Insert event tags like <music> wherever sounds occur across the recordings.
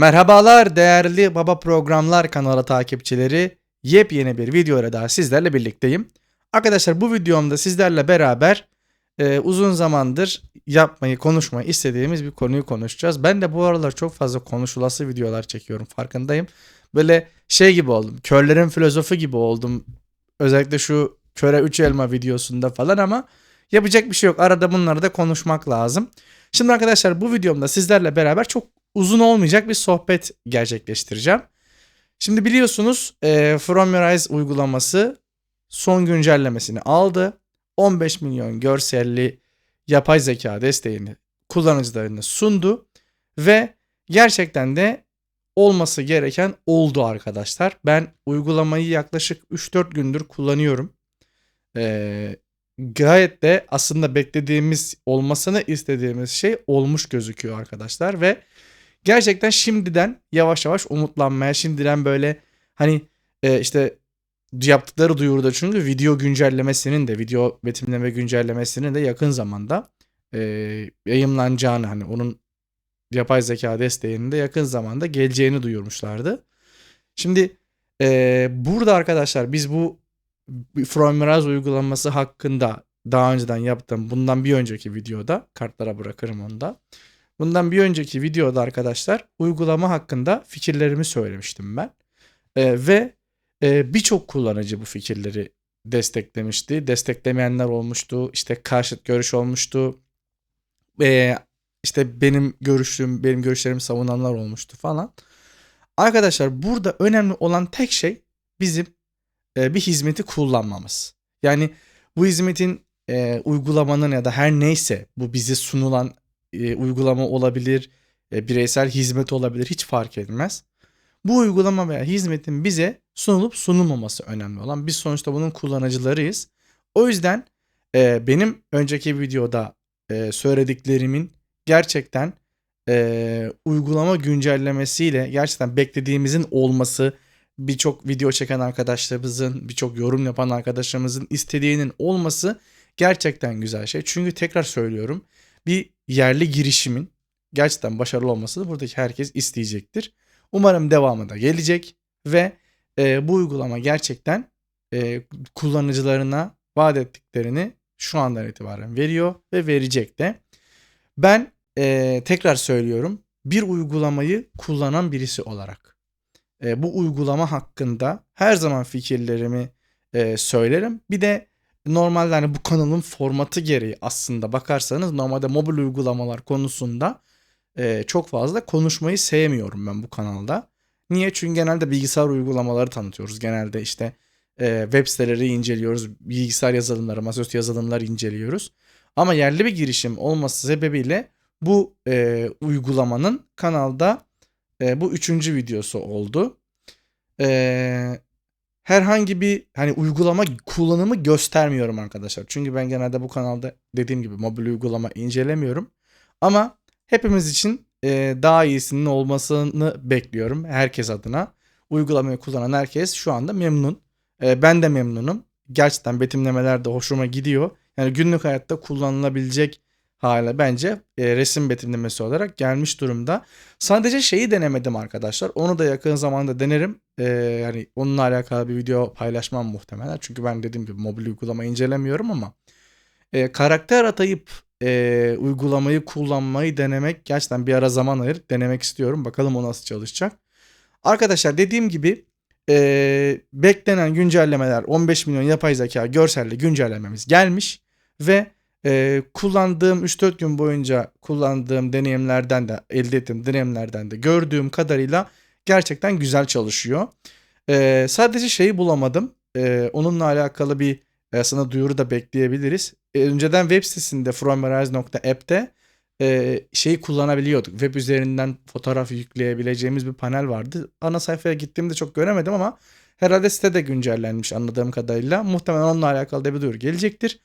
Merhabalar değerli Baba Programlar kanalı takipçileri. Yepyeni bir video ile daha sizlerle birlikteyim. Arkadaşlar bu videomda sizlerle beraber e, uzun zamandır yapmayı, konuşmayı istediğimiz bir konuyu konuşacağız. Ben de bu aralar çok fazla konuşulası videolar çekiyorum farkındayım. Böyle şey gibi oldum. Körlerin filozofu gibi oldum. Özellikle şu köre 3 elma videosunda falan ama yapacak bir şey yok. Arada bunları da konuşmak lazım. Şimdi arkadaşlar bu videomda sizlerle beraber çok uzun olmayacak bir sohbet gerçekleştireceğim. Şimdi biliyorsunuz e, From Your Eyes uygulaması son güncellemesini aldı. 15 milyon görselli yapay zeka desteğini kullanıcılarına sundu ve gerçekten de olması gereken oldu arkadaşlar. Ben uygulamayı yaklaşık 3-4 gündür kullanıyorum. Ee, gayet de aslında beklediğimiz olmasını istediğimiz şey olmuş gözüküyor arkadaşlar ve gerçekten şimdiden yavaş yavaş umutlanmaya şimdiden böyle hani e, işte yaptıkları duyuruda çünkü video güncellemesinin de video betimleme güncellemesinin de yakın zamanda e, yayınlanacağını hani onun yapay zeka desteğinin de yakın zamanda geleceğini duyurmuşlardı. Şimdi e, burada arkadaşlar biz bu From Mirage uygulaması hakkında daha önceden yaptığım bundan bir önceki videoda kartlara bırakırım onu da. Bundan bir önceki videoda arkadaşlar uygulama hakkında fikirlerimi söylemiştim ben. E, ve e, birçok kullanıcı bu fikirleri desteklemişti. Desteklemeyenler olmuştu. İşte karşıt görüş olmuştu. E, işte benim görüşüm, benim görüşlerimi savunanlar olmuştu falan. Arkadaşlar burada önemli olan tek şey bizim e, bir hizmeti kullanmamız. Yani bu hizmetin e, uygulamanın ya da her neyse bu bize sunulan e, uygulama olabilir, e, bireysel hizmet olabilir hiç fark etmez. Bu uygulama veya hizmetin bize sunulup sunulmaması önemli olan. Biz sonuçta bunun kullanıcılarıyız. O yüzden e, benim önceki videoda e, söylediklerimin gerçekten e, uygulama güncellemesiyle gerçekten beklediğimizin olması, birçok video çeken arkadaşlarımızın, birçok yorum yapan arkadaşlarımızın istediğinin olması gerçekten güzel şey. Çünkü tekrar söylüyorum bir yerli girişimin gerçekten başarılı olmasını buradaki herkes isteyecektir. Umarım devamı da gelecek ve e, bu uygulama gerçekten e, kullanıcılarına vaat ettiklerini şu andan itibaren veriyor ve verecek de. Ben e, tekrar söylüyorum bir uygulamayı kullanan birisi olarak e, bu uygulama hakkında her zaman fikirlerimi e, söylerim. Bir de normalde hani bu kanalın formatı gereği aslında bakarsanız normalde mobil uygulamalar konusunda e, çok fazla konuşmayı sevmiyorum ben bu kanalda. Niye? Çünkü genelde bilgisayar uygulamaları tanıtıyoruz. Genelde işte e, web siteleri inceliyoruz. Bilgisayar yazılımları, masaüstü yazılımlar inceliyoruz. Ama yerli bir girişim olması sebebiyle bu e, uygulamanın kanalda e, bu üçüncü videosu oldu. E, herhangi bir hani uygulama kullanımı göstermiyorum arkadaşlar. Çünkü ben genelde bu kanalda dediğim gibi mobil uygulama incelemiyorum. Ama hepimiz için e, daha iyisinin olmasını bekliyorum herkes adına. Uygulamayı kullanan herkes şu anda memnun. E, ben de memnunum. Gerçekten betimlemeler de hoşuma gidiyor. Yani günlük hayatta kullanılabilecek hale bence e, resim betimlemesi olarak gelmiş durumda. Sadece şeyi denemedim arkadaşlar. Onu da yakın zamanda denerim. E, yani onunla alakalı bir video paylaşmam muhtemelen. Çünkü ben dediğim gibi mobil uygulama incelemiyorum ama e, karakter atayıp e, uygulamayı kullanmayı denemek gerçekten bir ara zaman ayırıp denemek istiyorum. Bakalım o nasıl çalışacak. Arkadaşlar dediğim gibi e, beklenen güncellemeler 15 milyon yapay zeka görselli güncellememiz gelmiş ve e, kullandığım 3-4 gün boyunca kullandığım deneyimlerden de elde ettiğim deneyimlerden de gördüğüm kadarıyla gerçekten güzel çalışıyor. E, sadece şeyi bulamadım. E, onunla alakalı bir aslında duyuru da bekleyebiliriz. E, önceden web sitesinde fromrise.app'te e, şeyi kullanabiliyorduk. Web üzerinden fotoğraf yükleyebileceğimiz bir panel vardı. Ana sayfaya gittiğimde çok göremedim ama herhalde site de güncellenmiş anladığım kadarıyla. Muhtemelen onunla alakalı da bir duyuru gelecektir.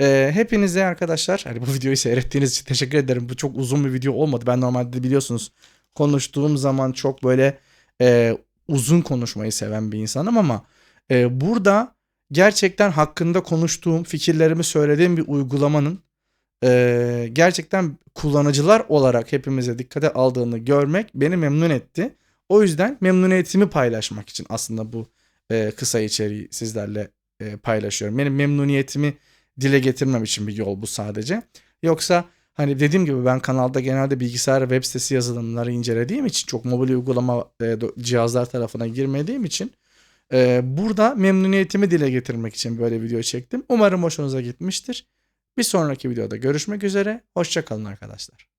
E, hepinize arkadaşlar hani bu <laughs> videoyu seyrettiğiniz için teşekkür ederim. Bu çok uzun bir video olmadı. Ben normalde biliyorsunuz konuştuğum zaman çok böyle e, uzun konuşmayı seven bir insanım ama e, burada gerçekten hakkında konuştuğum, fikirlerimi söylediğim bir uygulamanın e, gerçekten kullanıcılar olarak hepimize dikkate aldığını görmek beni memnun etti. O yüzden memnuniyetimi paylaşmak için aslında bu e, kısa içeriği sizlerle e, paylaşıyorum. Benim memnuniyetimi dile getirmem için bir yol bu sadece. Yoksa hani dediğim gibi ben kanalda genelde bilgisayar web sitesi yazılımları incelediğim için çok mobil uygulama e, cihazlar tarafına girmediğim için e, burada memnuniyetimi dile getirmek için böyle video çektim. Umarım hoşunuza gitmiştir. Bir sonraki videoda görüşmek üzere. Hoşçakalın arkadaşlar.